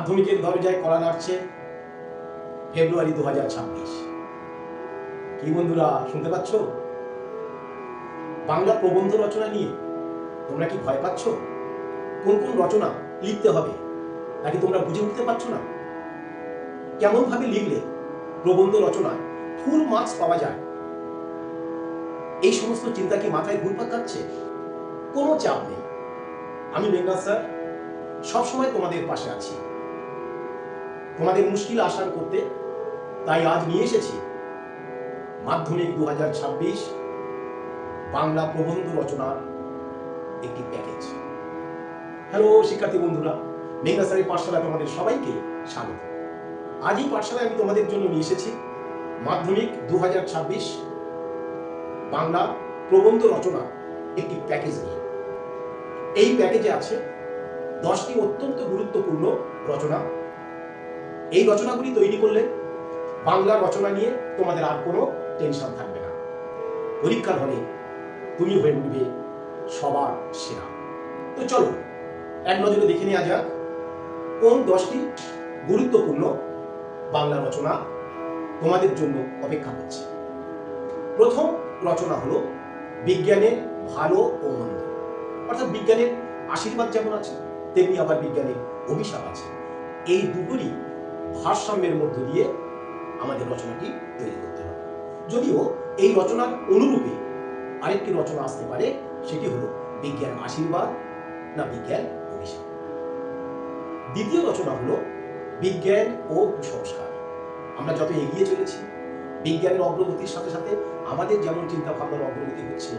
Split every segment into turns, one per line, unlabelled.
মাধ্যমিকের দরজায় করা নাড়ছে ফেব্রুয়ারি দু হাজার ছাব্বিশ। কি বন্ধুরা, শুনতে পাচ্ছ? বাংলা প্রবন্ধ রচনা নিয়ে তোমরা কি ভয় পাচ্ছ? কোন কোন রচনা লিখতে হবে নাকি তোমরা বুঝে উঠতে পারছ না? কেমন ভাবে লিখলে প্রবন্ধ রচনায় ফুল মার্কস পাওয়া যায়? এই সমস্ত চিন্তা কি মাথায় ঘুরপাক খাচ্ছে? কোনো চাপ নেই। আমি মেঘনাথ স্যার, সবসময় তোমাদের পাশে আছি। তোমাদের মুশকিল আসান করতে তাই আজ নিয়ে এসেছি। মাধ্যমিক দু বাংলা প্রবন্ধ রচনার একটি প্যাকেজ হ্যালো শিক্ষার্থী বন্ধুরা মেঘনা স্যারের পাঠশালায় তোমাদের সবাইকে স্বাগত। আজ এই পাঠশালায় আমি তোমাদের জন্য নিয়ে এসেছি মাধ্যমিক দু হাজার ছাব্বিশ বাংলা প্রবন্ধ রচনা একটি প্যাকেজ নিয়ে। এই প্যাকেজে আছে দশটি অত্যন্ত গুরুত্বপূর্ণ রচনা। এই রচনাগুলি তৈরি করলে বাংলা রচনা নিয়ে তোমাদের আর কোনো টেনশন থাকবে না। পরীক্ষার হলে তুমি হয়ে উঠবে সবার সেরা। তো চলো, এক নজরে দেখে নেওয়া যাক কোন দশটি গুরুত্বপূর্ণ বাংলা রচনা তোমাদের জন্য অপেক্ষা করছে। প্রথম রচনা হলো বিজ্ঞানের ভালো ও মন্দ। অর্থাৎ বিজ্ঞানের আশীর্বাদ যেমন আছে, তেমনি আবার বিজ্ঞানের অভিশাপ আছে। এই দুটোরই ভারসাম্যের মধ্য দিয়ে আমাদের রচনাটি তৈরি করতে হবে। যদিও এই রচনার অনুরূপে আরেকটি রচনা আসতে পারে, সেটি হলো বিজ্ঞান আশীর্বাদ না বিজ্ঞান অভিশাপ। দ্বিতীয় রচনা হলো বিজ্ঞান ও কুসংস্কার। আমরা যত এগিয়ে চলেছি, বিজ্ঞানের অগ্রগতির সাথে সাথে আমাদের যেমন চিন্তা ভাবনার অগ্রগতি হচ্ছে,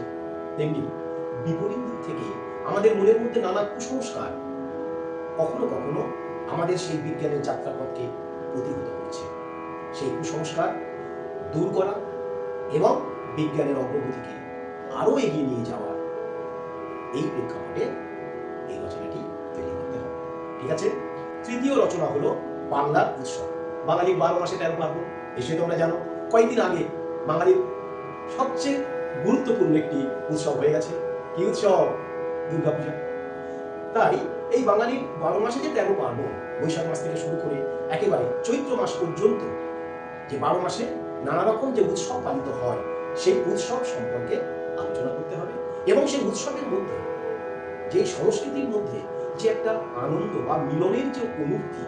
তেমনি বিপরীত দিক থেকে আমাদের মনের মধ্যে নানা কুসংস্কার কখনো কখনো আমাদের সেই বিজ্ঞানের যাত্রাপথকে প্রতিহত করছে। সেই কুসংস্কার দূর করা এবং বিজ্ঞানের অগ্রগতিকে আরও এগিয়ে নিয়ে যাওয়ার এই প্রেক্ষাপটে এই রচনাটি তৈরি করতে হবে। ঠিক আছে? তৃতীয় রচনা হলো বাংলার উৎসব। বাঙালির বারো মাসে তেরো পার্বণ, এসে তোমরা জানো, কয়েকদিন আগে বাঙালির সবচেয়ে গুরুত্বপূর্ণ একটি উৎসব হয়ে গেছে। কি উৎসব? দুর্গাপূজা। তাই এই বাঙালির বারো মাসে যে তেরো পার্বণ বৈশাখ মাস থেকে শুরু করে একেবারে চৈত্র মাস পর্যন্ত, যে বারো মাসে নানা রকম যে উৎসব পালিত হয়, সেই উৎসব সম্পর্কে আলোচনা করতে হবে এবং সেই উৎসবের মধ্যে যে সংস্কৃতির মধ্যে যে একটা আনন্দ বা মিলনের যে অনুভূতি,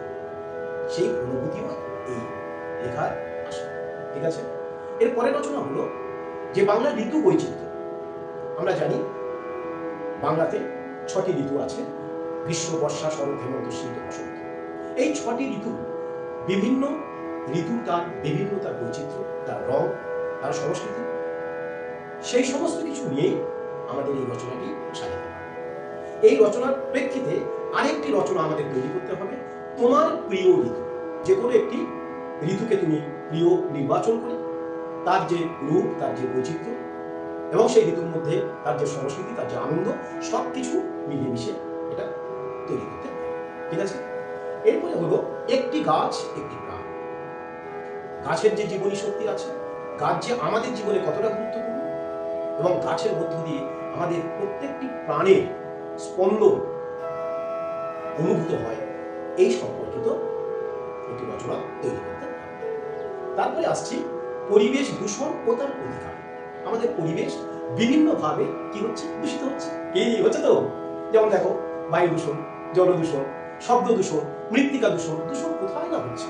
সেই অনুভূতিও এই লেখার আসে। ঠিক আছে? এর পরের রচনা হলো যে বাংলা ঋতু বৈচিত্র্য। আমরা জানি বাংলাতে ছটি ঋতু আছে গ্রীষ্ম বর্ষা, শরৎ, হেমন্ত, শীত, বসন্ত। এই ছটি ঋতু বিভিন্ন ঋতু তার বিভিন্ন তার বৈচিত্র্য, তার রং, তার সংস্কৃতি। সেই সমস্ত কিছু নিয়েই আমাদের এই রচনাটি সাজাতে হবে এই রচনার প্রেক্ষিতে আরেকটি রচনা আমাদের তৈরি করতে হবে, তোমার প্রিয় ঋতু। যে কোনো একটি ঋতুকে তুমি প্রিয় নির্বাচন করে, তার যে রূপ, তার যে বৈচিত্র্য এবং সেই ঋতুর মধ্যে তার যে সংস্কৃতি, তার যে আনন্দ সব কিছু মিলিয়ে মিশে এটা তৈরি করতে ঠিক আছে? এরপরে হলো একটি গাছ, একটি প্রাণ। গাছের যে জীবনী শক্তি আছে, গাছ যে আমাদের জীবনে কতটা গুরুত্বপূর্ণ এবং গাছের মধ্য দিয়ে আমাদের প্রত্যেকটি প্রাণের স্পন্দন অনুভূত হয়, এই সম্পর্কিত একটি রচনা তৈরি করতে তারপরে আসছি, পরিবেশ দূষণ ও তার প্রতিকার আমাদের পরিবেশ বিভিন্নভাবে কি হচ্ছে? দূষিত হচ্ছে। কি হচ্ছে তো, যেমন দেখো, বায়ু দূষণ, জল দূষণ, শব্দ দূষণ, মৃত্তিকা দূষণ দূষণ কোথায় না হচ্ছে?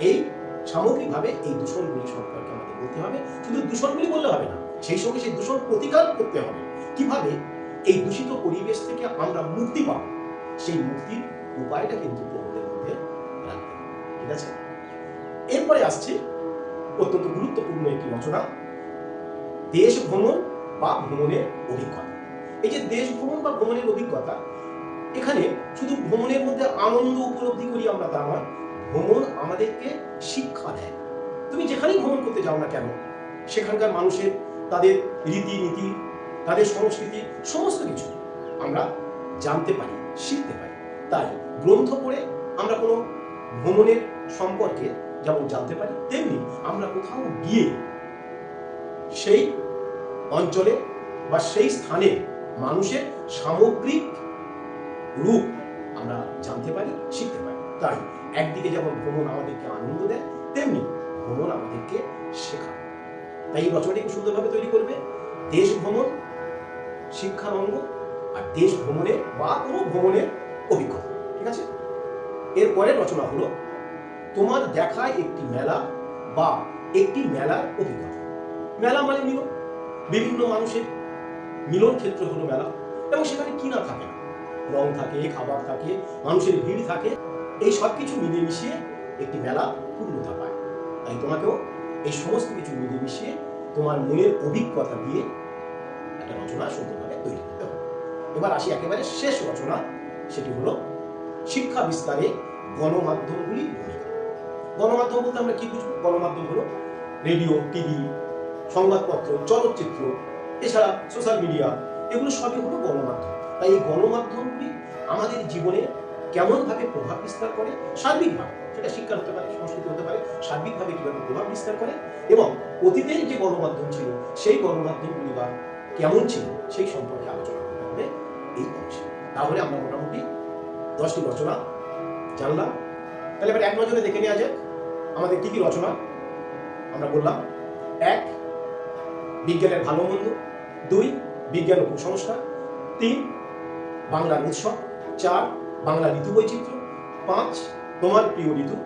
এই সামগ্রিকভাবে এই দূষণগুলি সম্পর্কে আমাদের বলতে হবে। শুধু দূষণগুলি বললে হবে না, সেই সঙ্গে সেই দূষণ প্রতিকার করতে হবে। কীভাবে এই দূষিত পরিবেশ থেকে আমরা মুক্তি পাব? সেই মুক্তির উপায়টা কিন্তু প্রবন্ধের মধ্যে রাখতে ঠিক আছে? এরপরে আসছে অত্যন্ত গুরুত্বপূর্ণ একটি রচনা দেশ ভ্রমণ বা ভ্রমণের অভিজ্ঞতা। এই যে দেশ ভ্রমণ বা ভ্রমণের অভিজ্ঞতা, এখানে শুধু ভ্রমণের মধ্যে আনন্দ উপলব্ধি করি আমরা তা নয়, ভ্রমণ আমাদেরকে শিক্ষা দেয়। তুমি যেখানেই ভ্রমণ করতে যাও না কেন, সেখানকার মানুষের, তাদের রীতিনীতি, তাদের সংস্কৃতি, সমস্ত কিছু আমরা জানতে পারি, শিখতে পারি। তাই গ্রন্থ পড়ে আমরা কোনো ভ্রমণের সম্পর্কে যেমন জানতে পারি, তেমনি আমরা কোথাও গিয়ে সেই অঞ্চলে বা সেই স্থানে মানুষের সামগ্রিক রূপ আমরা জানতে পারি, শিখতে পারি। তাই একদিকে যেমন ভ্রমণ আমাদেরকে আনন্দ দেয়, তেমনি ভ্রমণ আমাদেরকে শেখায়। তাই এই রচনাটি খুব সুন্দরভাবে তৈরি করবে। দেশ ভ্রমণ শিক্ষার অঙ্গ আর দেশ ভ্রমণের বা কোনো ভ্রমণের অভিজ্ঞতা, ঠিক আছে? এর পরের রচনা হলো, তোমার দেখায় একটি মেলা বা একটি মেলার অভিজ্ঞতা। মেলা মানে মিলন। বিভিন্ন মানুষের মিলন ক্ষেত্র হলো মেলা। এবং সেখানে কি না থাকে না। রং থাকে, খাবার থাকে, মানুষের ভিড় থাকে। এই সব কিছু মিলিয়ে মিশিয়ে একটি মেলা পূর্ণতা পায়। তাই তোমাকেও এই সমস্ত কিছু মিলিয়ে মিশিয়ে তোমার মনের অভিজ্ঞতা দিয়ে একটা রচনা সুন্দরভাবে তৈরি করতে হবে। এবার আসি একেবারে শেষ রচনা। সেটি হলো শিক্ষা বিস্তারে গণমাধ্যমগুলি ভূমিকা। গণমাধ্যম বলতে আমরা কি বুঝব? গণমাধ্যম হলো রেডিও, টিভি সংবাদপত্র, চলচ্চিত্র, এছাড়া সোশ্যাল মিডিয়া এগুলো সবই হলো গণমাধ্যম। তাই এই গণমাধ্যমগুলি আমাদের জীবনে কেমনভাবে প্রভাব বিস্তার করে? সার্বিকভাবে, সেটা শিক্ষা হতে পারে, সংস্কৃতি হতে পারে, সার্বিকভাবে কীভাবে প্রভাব বিস্তার করে? এবং অতীতের যে গণমাধ্যম ছিল, সেই গণমাধ্যমগুলি বা কেমন ছিল, সেই সম্পর্কে আলোচনা করতে হবে এই অংশে। তাহলে আমরা মোটামুটি দশটি রচনা জানলাম। তাহলে এবার এক নজরে দেখে নেওয়া যাক, আমাদের কি কি রচনা আমরা বললাম এক বিজ্ঞানের ভালো মন্দ দুই, বিজ্ঞান ও কুসংস্কার তিন বাংলার উৎসব চার, বাংলা ঋতু বৈচিত্র্য। পাঁচ, তোমার প্রিয় ঋতু।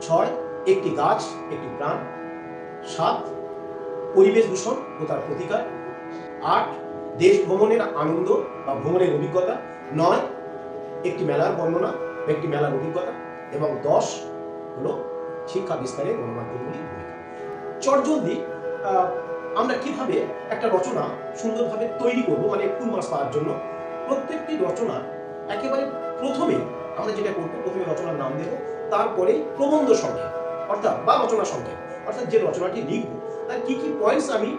ছয়, একটি গাছ, একটি প্রাণ। সাত, পরিবেশ দূষণ ও তার প্রতিকার। আট, দেশ ভ্রমণের আনন্দ বা ভ্রমণের অভিজ্ঞতা। নয়, একটি মেলার বর্ণনা একটি মেলার অভিজ্ঞতা। এবং দশ, হলো শিক্ষা বিস্তারে গণমাধ্যমগুলির ভূমিকা। চটজলদি আমরা কীভাবে একটা রচনা সুন্দরভাবে তৈরি করব মানে ফুল মার্কস পাওয়ার জন্য? প্রত্যেকটি রচনা একেবারে প্রথমে আমরা যেটা করব, প্রথমে রচনার নাম দেব, তারপরে প্রবন্ধ সংখ্যা অর্থাৎ বা রচনা সংখ্যা অর্থাৎ যে রচনাটি লিখব, তার কি কি পয়েন্টস আমি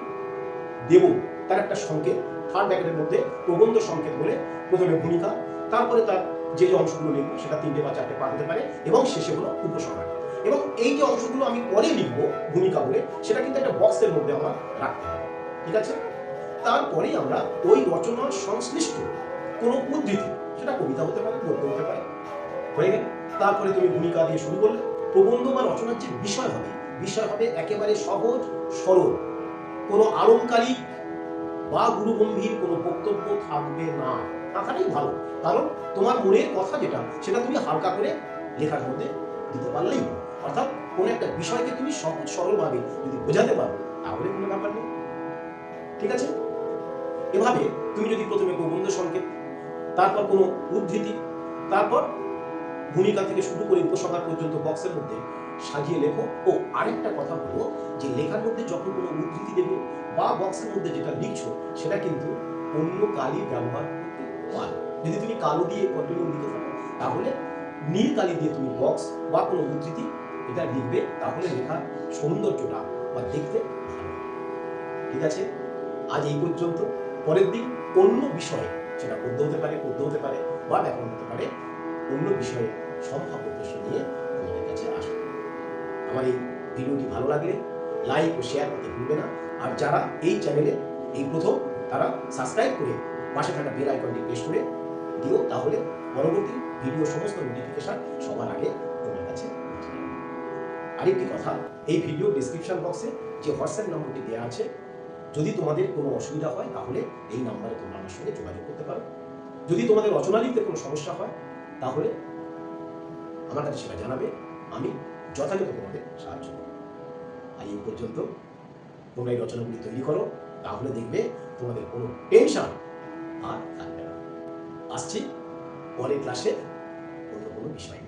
দেব, তার একটা সংকেত থার্ড ব্যাকেটের মধ্যে প্রবন্ধ সংকেত বলে প্রথমে ভূমিকা, তারপরে তার যে যে অংশগুলো লিখব, সেটা তিনটে বা চারটে পাঠ হতে পারে, এবং শেষে হলো উপসংহার। এবং এই যে অংশগুলো আমি পরে লিখব ভূমিকা বলে, সেটা কিন্তু একটা বক্সের মধ্যে আমার রাখতে হবে ঠিক আছে? তারপরেই আমরা ওই রচনার সংশ্লিষ্ট কোনো উদ্ধৃতি, সেটা কবিতা হতে পারে গল্প হতে পারে, হয়ে গেল। তারপরে তুমি ভূমিকা দিয়ে শুরু করলে, প্রবন্ধ বা রচনার যে বিষয় হবে বিষয় হবে একেবারে সহজ, সরল। কোনো আলংকারিক বা গুরুগম্ভীর কোনো বক্তব্য থাকবে না। থাকাটাই ভালো, কারণ তোমার মনের কথা যেটা, সেটা তুমি হালকা করে লেখার মধ্যে দিতে পারলেই। অর্থাৎ কোনো একটা বিষয়কে তুমি সহজ সরলভাবে যদি বোঝাতে পারো, তাহলে কোনো ব্যাপার নেই। ঠিক আছে? এভাবে তুমি যদি প্রথমে প্রবন্ধ সংকেত, তারপর কোনো উদ্ধৃতি, তারপর ভূমিকা থেকে শুরু করে উপসংহার পর্যন্ত বক্সের মধ্যে সাজিয়ে লেখো। ও আরেকটা কথা বলব যে লেখার মধ্যে যখন কোনো উদ্ধৃতি দেবে বা বক্সের মধ্যে যেটা লিখছো, সেটা কিন্তু অন্য কালি ব্যবহার করতে পারো। যদি তুমি কালো দিয়ে কন্টিনিউ লিখে থাকো, তাহলে নীল কালি দিয়ে তুমি বক্স বা কোনো উদ্ধৃতি এটা লিখবে, তাহলে লেখার সৌন্দর্যটা বা দেখতে ভালো। ঠিক আছে? আজ এই পর্যন্ত। পরের দিন অন্য বিষয়ে সেটা পদ্য হতে পারে পদ্য হতে পারে বা ব্যাকরণ হতে পারে, অন্য বিষয়ে সম্ভাব্য প্রশ্ন নিয়ে তোমাদের কাছে আসবে। আমার এই ভিডিওটি ভালো লাগলে লাইক ও শেয়ার করতে ভুলবে না। আর যারা এই চ্যানেলে এই প্রথম, তারা সাবস্ক্রাইব করে পাশে থাকা বেল আইকনটি প্রেস করে দিও, তাহলে পরবর্তী ভিডিও সমস্ত নোটিফিকেশন সবার আগে তোমার কাছে আরেকটি কথা, এই ভিডিও ডিসক্রিপশন বক্সে যে হোয়াটসঅ্যাপ নম্বরটি দেওয়া আছে, যদি তোমাদের কোনো অসুবিধা হয়, তাহলে এই নাম্বারে তোমরা আমার সঙ্গে যোগাযোগ করতে পারো। যদি তোমাদের রচনা লিখতে কোনো সমস্যা হয়, তাহলে আমার কাছে সেটা জানাবে, আমি যথাযথ তোমাদের সাহায্য করব। আর এই পর্যন্ত তোমরা এই রচনাগুলি তৈরি করো, তাহলে দেখবে তোমাদের কোনো টেনশন আর থাকবে না। আসছি পরের ক্লাসে অন্য কোনো বিষয়